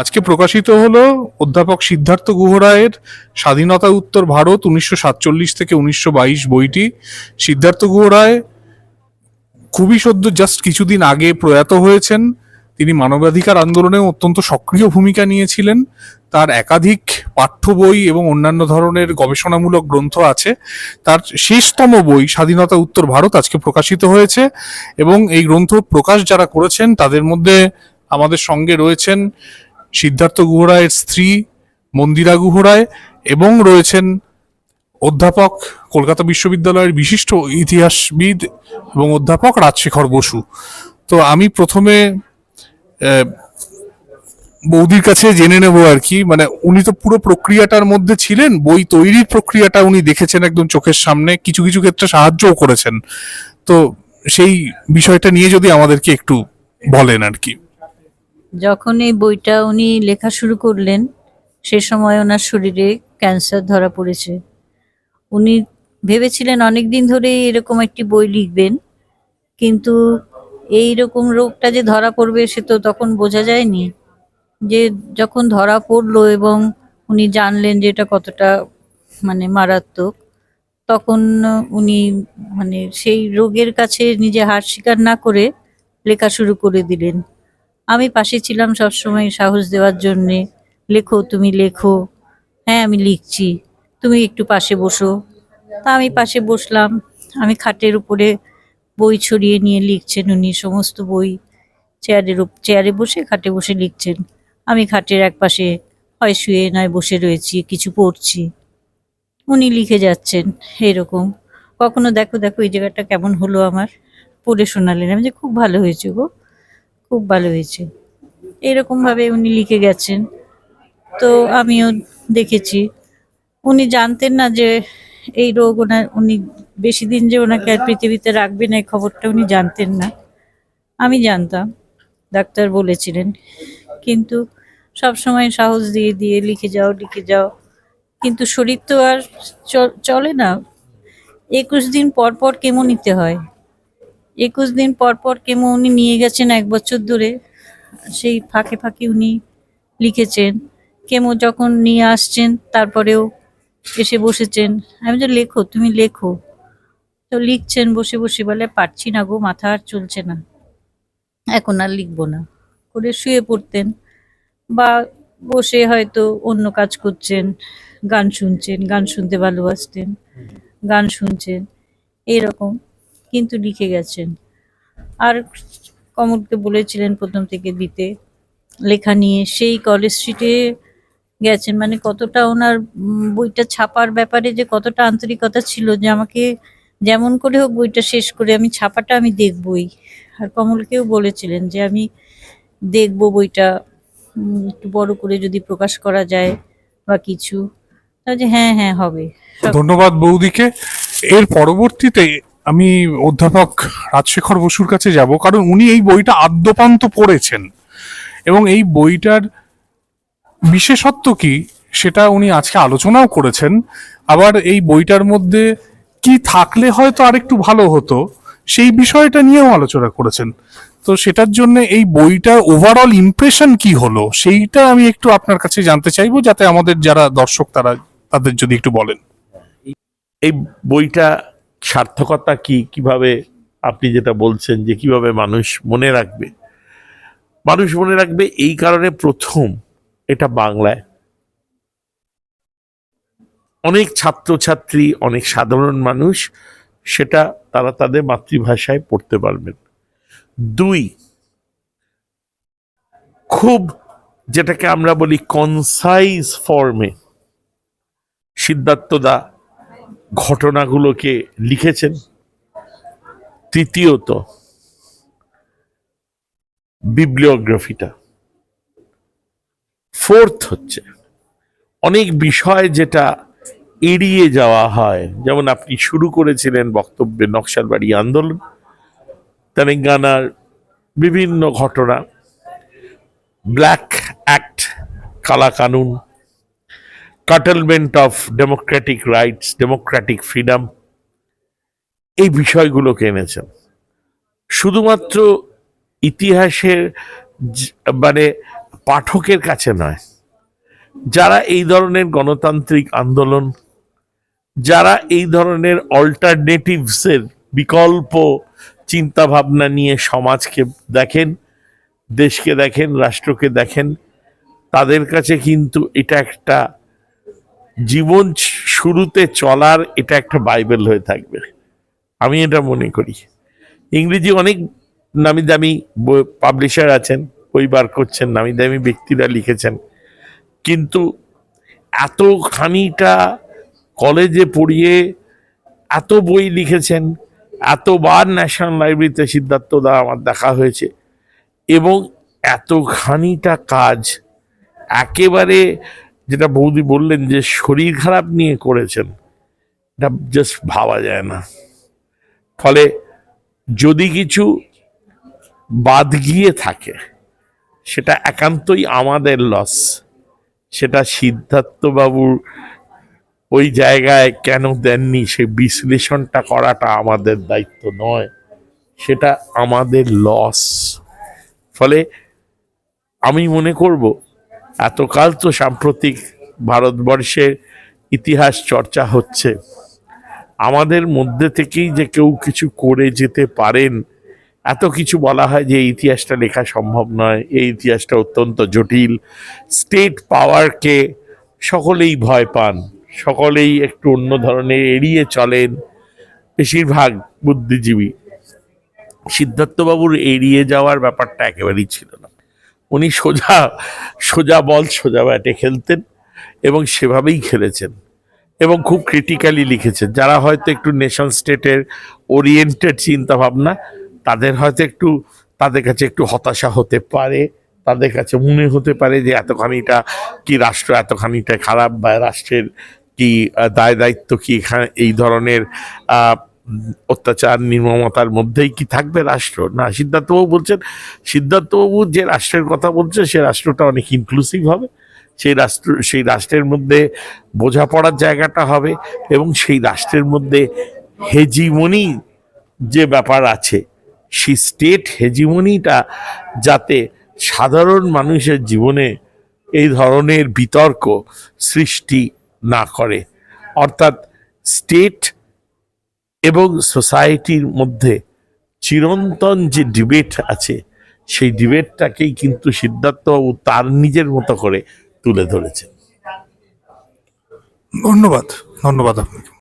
আজকে প্রকাশিত হলো অধ্যাপক সিদ্ধার্থ গুহরায়ের স্বাধীনতা উত্তর ভারত উনিশশো সাতচল্লিশ থেকে উনিশশো বাইশ বইটি। সিদ্ধার্থ গুহরায় খুবই সদ্য জাস্ট কিছুদিন আগে প্রয়াত হয়েছেন। তিনি মানবাধিকার আন্দোলনে অত্যন্ত সক্রিয় ভূমিকা নিয়েছিলেন। তার একাধিক পাঠ্য বই এবং অন্যান্য ধরনের গবেষণামূলক গ্রন্থ আছে। তার শেষতম বই স্বাধীনতা উত্তর ভারত আজকে প্রকাশিত হয়েছে এবং এই গ্রন্থ প্রকাশ যারা করেছেন, তাদের মধ্যে আমাদের সঙ্গে রয়েছেন সিদ্ধার্থ গুহরায়ের স্ত্রী মন্দিরা গুহরায় এবং রয়েছেন অধ্যাপক কলকাতা বিশ্ববিদ্যালয়ের বিশিষ্ট ইতিহাসবিদ এবং অধ্যাপক রাজশেখর বসু। তো আমি প্রথমে বৌদির কাছে জেনে নেব আর কি। মানে উনি তো পুরো প্রক্রিয়াটার মধ্যে ছিলেন, বই তৈরির প্রক্রিয়াটা উনি দেখেছেন একদম চোখের সামনে, কিছু কিছু ক্ষেত্রে সাহায্যও করেছেন। তো সেই বিষয়টা নিয়ে যদি আমাদেরকে একটু বলেন আর কি। যখন এই বইটা উনি লেখা শুরু করলেন, সে সময় ওনার শরীরে ক্যান্সার ধরা পড়েছে। উনি ভেবেছিলেন অনেক দিন ধরে এরকম একটি বই লিখবেন, কিন্তু এই রকম রোগটা যে ধরা পড়বে সে তো তখন বোঝা যায়নি যে যখন ধরা পড়ল এবং উনি জানলেন যে এটা কতটা মানে মারাত্মক, তখন উনি মানে সেই রোগের কাছে নিজে হার স্বীকার না করে লেখা শুরু করে দিলেন। আমি পাশে ছিলাম সবসময় সাহস দেওয়ার জন্যে। লেখো, তুমি লেখো। হ্যাঁ আমি লিখছি। তুমি একটু পাশে বসো। তা আমি পাশে বসলাম। আমি খাটের উপরে বই ছড়িয়ে নিয়ে লিখছেন উনি সমস্ত বই। চেয়ারের চেয়ারে বসে, খাটে বসে লিখছেন। আমি খাটের এক পাশে হয় শুয়ে, নয় বসে রয়েছি, কিছু পড়ছি। উনি লিখে যাচ্ছেন এরকম। কখনো দেখো দেখো এই জায়গাটা কেমন হলো আমার। পড়ে শোনালেন। আমি যে খুব ভালো হয়েছে গো। খুব ভালো হয়েছে। এরকম ভাবে উনি লিখে গেছেন। তো আমিও দেখেছি। উনি জানতেন না যে এই রোগ ওনার, উনি বেশি দিন যে ওনাকে আর পৃথিবীতে রাখবেন এই খবরটা উনি জানতেন না। আমি জানতাম, ডাক্তার বলেছিলেন। কিন্তু সব সময় সাহস দিয়ে দিয়ে লিখে যাও লিখে যাও। কিন্তু শরীর তো আর চলে না। একুশ দিন পর পর কেমো নিতে হয়। একুশ দিন পর পর কেমো উনি নিয়ে গেছেন এক বছর ধরে সেই ফাঁকে ফাঁকে উনি লিখেছেন, কেমো যখন নিয়ে আসছেন তারপরেও এসে বসেছেন। আমি যে লেখো, তুমি লেখো। তো লিখছেন, বসে বসে বলে, পারছি না গো, মাথা আর চলছে না। এখন আর লিখব না। করে শুয়ে পড়তেন বা বসে হয়তো অন্য কাজ করছেন, গান শুনছেন, গান শুনতে ভালোবাসতেন, গান শুনছেন, এরকম। কিন্তু লিখে গেছেন। আর কমলকে বলেছিলেন প্রথম থেকে দিতে। লেখা নিয়ে সেই কলেজ স্ট্রিটে গেছেন। মানে কতটা ওনার বইটা ছাপার ব্যাপারে যে কতটা আন্তরিকতা ছিল যে আমাকে যেমন করে হোক বইটা শেষ করে আমি ছাপাটা আমি দেখবই। আর কমলকেও বলেছিলেন যে আমি দেখব বইটা একটু বড় করে যদি প্রকাশ করা যায় বা কিছু। যে হ্যাঁ হ্যাঁ হবে। ধন্যবাদ বৌদিকে। এর পরবর্তীতে আমি অধ্যাপক রাজশেখর বসুর কাছে যাব, কারণ উনি এই বইটা আদ্যপান্ত পড়েছেন। এবং এই বইটার বিশেষত্ব কি, সেটা উনি আজকে আলোচনাও করেছেন। আবার এই বইটার মধ্যে কি থাকলে হয়তো আরেকটু ভালো হতো, সেই বিষয়টা নিয়েও আলোচনা করেছেন। তো সেটার জন্য এই বইটার ওভারঅল ইমপ্রেশন কি হলো, সেইটা আমি একটু আপনার কাছে জানতে চাইব, যাতে আমাদের যারা দর্শক, তারা তাদের যদি একটু বলেন। এই বইটা সার্থকতা কি? কীভাবে আপনি যেটা বলছেন যে কীভাবে মানুষ মনে রাখবে? মানুষ মনে রাখবে এই কারণে প্রথম এটা বাংলায়। অনেক ছাত্রছাত্রী, অনেক সাধারণ মানুষ সেটা তারা তাদের মাতৃভাষায় পড়তে পারবেন। দুই, খুব যেটাকে আমরা বলি কনসাইজ ফর্মে সিদ্ধার্থদা ঘটনাগুলোকে লিখেছেন। তৃতীয়ত বিবলিওগ্রাফিটা ফোর্থ হচ্ছে, অনেক বিষয় যেটা এড়িয়ে যাওয়া হয়। যেমন আপনি শুরু করেছিলেন বক্তব্যে নকশালবাড়ি আন্দোলন, তেলেঙ্গানার বিভিন্ন ঘটনা ব্ল্যাক অ্যাক্ট কালা কানুন curtailment of democratic rights democratic freedom এই বিষয়গুলোকে এনেছেন। শুধুমাত্র ইতিহাসের মানে পাঠকের কাছে নয়, যারা এই ধরনের গণতান্ত্রিক আন্দোলন, যারা এই ধরনের অল্টারনেটিভসের বিকল্প চিন্তা ভাবনা নিয়ে সমাজকে দেখেন, দেশকে দেখেন, রাষ্ট্রকে দেখেন, তাদের কাছে কিন্তু এটা একটা জীবন শুরুতে চলার এটা একটা বাইবেল হয়ে থাকবে। আমি এটা মনে করি। ইংরেজি অনেক নামি দামি পাবলিশার আছেন বই বার করছেন নামি দামি ব্যক্তিরা লিখেছেন। কিন্তু এতখানিটা কলেজে পড়িয়ে এত বই লিখেছেন, এতবার ন্যাশনাল লাইব্রেরিতে সিদ্ধার্থ দা আমার দেখা হয়েছে এবং এতখানিটা কাজ একেবারে যেটা বৌদি বললেন যে শরীর খারাপ নিয়ে করেছেন, এটা জাস্ট ভাবা যায় না। ফলে যদি কিছু বাদ গিয়ে থাকে, সেটা একান্তই আমাদের লস সেটা সিদ্ধার্থবাবুর ওই জায়গায় কেন দেননি, সে বিশ্লেষণটা করাটা আমাদের দায়িত্ব নয়, সেটা আমাদের লস ফলে আমি মনে করব এতকাল তো সাম্প্রতিক ভারতবর্ষের ইতিহাস চর্চা হচ্ছে। আমাদের মধ্যে থেকেই যে কেউ কিছু করে যেতে পারেন, এত কিছু বলা হয় যে ইতিহাসটা লেখা সম্ভব নয়, এই ইতিহাসটা অত্যন্ত জটিল। স্টেট পাওয়ারকে সকলেই ভয় পান, সকলেই একটু অন্য ধরনের এড়িয়ে চলেন, বেশিরভাগ বুদ্ধিজীবী। সিদ্ধার্থবাবুর এড়িয়ে যাওয়ার ব্যাপারটা একেবারেই ছিল না। উনি সোজা সোজা বল, সোজা ব্যাটে খেলতেন এবং সেভাবেই খেলেছেন এবং খুব ক্রিটিক্যালি লিখেছেন। যারা হয়তো একটু নেশন স্টেটের ওরিয়েন্টেড চিন্তা ভাবনা তাদের হয়তো একটু, তাদের কাছে একটু হতাশা হতে পারে, তাদের কাছে মনে হতে পারে যে এতখানিটা কি রাষ্ট্র, এতখানিটা খারাপ বা রাষ্ট্রের কি দায় দায়িত্ব কি এখানে, এই ধরনের অত্যাচার, নির্মমতার মধ্যেই কি থাকবে রাষ্ট্র? না, সিদ্ধার্থবাবু বলছেন, সিদ্ধার্থবাবু যে রাষ্ট্রের কথা বলছে, সে রাষ্ট্রটা অনেক ইনক্লুসিভ হবে। সেই রাষ্ট্র, সেই রাষ্ট্রের মধ্যে বোঝাপড়ার জায়গাটা হবে এবং সেই রাষ্ট্রের মধ্যে হেজিমনি যে ব্যাপার আছে, সেই স্টেট হেজিমনিটা যাতে সাধারণ মানুষের জীবনে এই ধরনের বিতর্ক সৃষ্টি না করে। অর্থাৎ স্টেট এবং সোসাইটির মধ্যে চিরন্তন যে ডিবেট আছে, সেই ডিবেটটাকেই কিন্তু সিদ্ধার্থবাবু তার নিজের মতো করে তুলে ধরেছেন। ধন্যবাদ ধন্যবাদ আপনাকে।